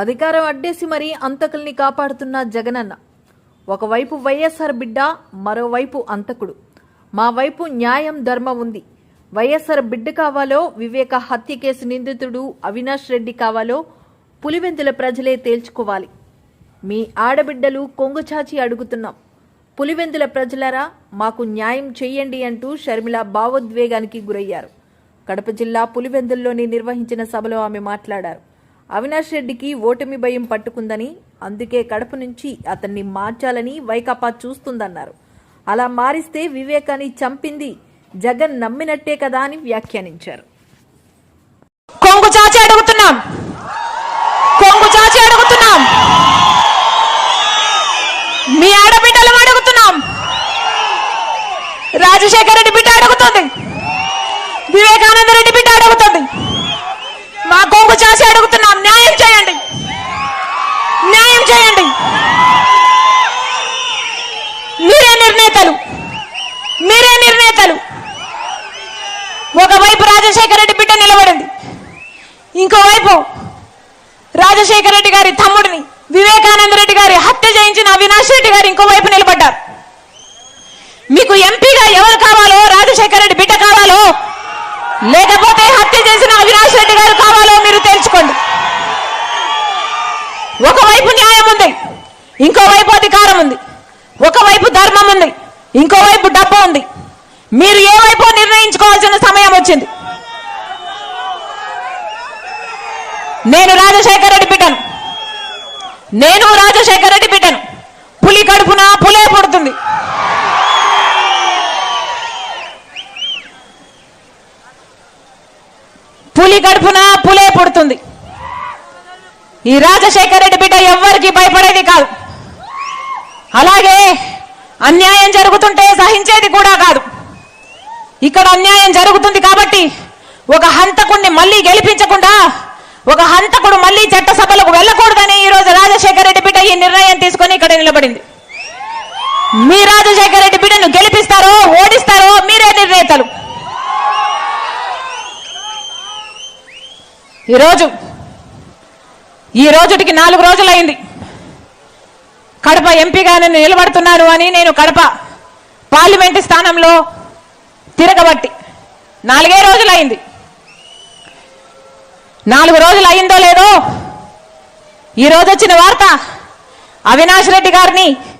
అధికారం అడ్డేసి మరీ అంతకుల్ని కాపాడుతున్న జగనన్న. ఒకవైపు వైఎస్ఆర్ బిడ్డ మరోవైపు అంతకుడు. మా వైపు న్యాయం ధర్మం ఉంది. వైఎస్ఆర్ బిడ్డ కావాలో వివేక హత్య కేసు నిందితుడు అవినాష్ రెడ్డి కావాలో పులివెందుల ప్రజలే తేల్చుకోవాలి. మీ ఆడబిడ్డలు కొంగుచాచి అడుగుతున్నాం. పులివెందుల ప్రజలరా మాకు న్యాయం చెయ్యండి అంటూ షర్మిల భావోద్వేగానికి గురయ్యారు. కడప జిల్లా పులివెందుల్లోని నిర్వహించిన సభలో ఆమె మాట్లాడారు. అవినాష్ రెడ్డికి ఓటమి భయం పట్టుకుందని అందుకే కడప నుంచి అతన్ని మార్చాలని వైకాపా చూస్తుందన్నారు. అలా మారిస్తే వివేకాన్ని చంపింది జగన్ నమ్మినట్టే కదా అని వ్యాఖ్యానించారు. కొంగు చాచి అడుగుతున్నాం. కొంగు చాచి అడుగుతున్నాం. మీ ఆడబిడ్డలు అడుగుతున్నాం. రాజశేఖర రెడ్డి బిడ్డ అడుగుతుంది. వివేకానంద రెడ్డి బిడ్డ అడుగుతుంది. మా అడుగుతున్నాం. న్యాయం చేయండి. న్యాయం చేయండి. మీరే నిర్ణేతలు. మీరే నిర్ణేతలు. ఒకవైపు రాజశేఖర రెడ్డి బిడ్డ నిలబడింది. ఇంకోవైపు రాజశేఖర రెడ్డి గారి తమ్ముడిని వివేకానంద రెడ్డి గారి హత్య చేయించిన అవినాష్ రెడ్డి గారు ఇంకోవైపు నిలబడ్డారు. మీకు ఎంపీగా ఎవరు కావాలో రాజశేఖర రెడ్డి బిడ్డ కావాలో లేకపోతే హత్య చేసిన అవినాష్ రెడ్డి గారు ఆలోచించుకోండి ఒకవైపు న్యాయం ఉంది ఇంకోవైపు అధికారం ఉంది ఒకవైపు ధర్మం ఉంది ఇంకోవైపు డబ్బు ఉంది. మీరు ఏ వైపు నిర్ణయించుకోవాల్సిన సమయం వచ్చింది? నేను రాజశేఖర రెడ్డి బిడ్డను. నేను రాజశేఖర రెడ్డి బిడ్డను. పులి కడుపున పులే పుడుతుంది పులి కడుపున పులే పుడుతుంది ఈ రాజశేఖర రెడ్డి బిడ్డ ఎవ్వరికి భయపడేది కాదు. అలాగే అన్యాయం జరుగుతుంటే సహించేది కూడా కాదు. ఇక్కడ అన్యాయం జరుగుతుంది కాబట్టి ఒక హంతకుడిని మళ్ళీ గెలిపించకుండా ఒక హంతకుడు మళ్ళీ చట్టసభలకు వెళ్ళకూడదని ఈ రోజు రాజశేఖర రెడ్డి బిడ్డ ఈ నిర్ణయం తీసుకొని ఇక్కడ నిలబడింది. మీ రాజశేఖర రెడ్డి బిడ్డను గెలిపిస్తారో ఓడిస్తారో మీరే నిర్ణేతలు. ఈరోజు ఈ రోజుటికి నాలుగు రోజులైంది. కడప ఎంపీగా నేను నిలబడుతున్నాను అని నేను కడప పార్లమెంటు స్థానంలో తిరగబట్టి నాలుగే రోజులైంది. నాలుగు రోజులు అయిందో లేదో? ఈ వచ్చిన వార్త అవినాష్ రెడ్డి గారిని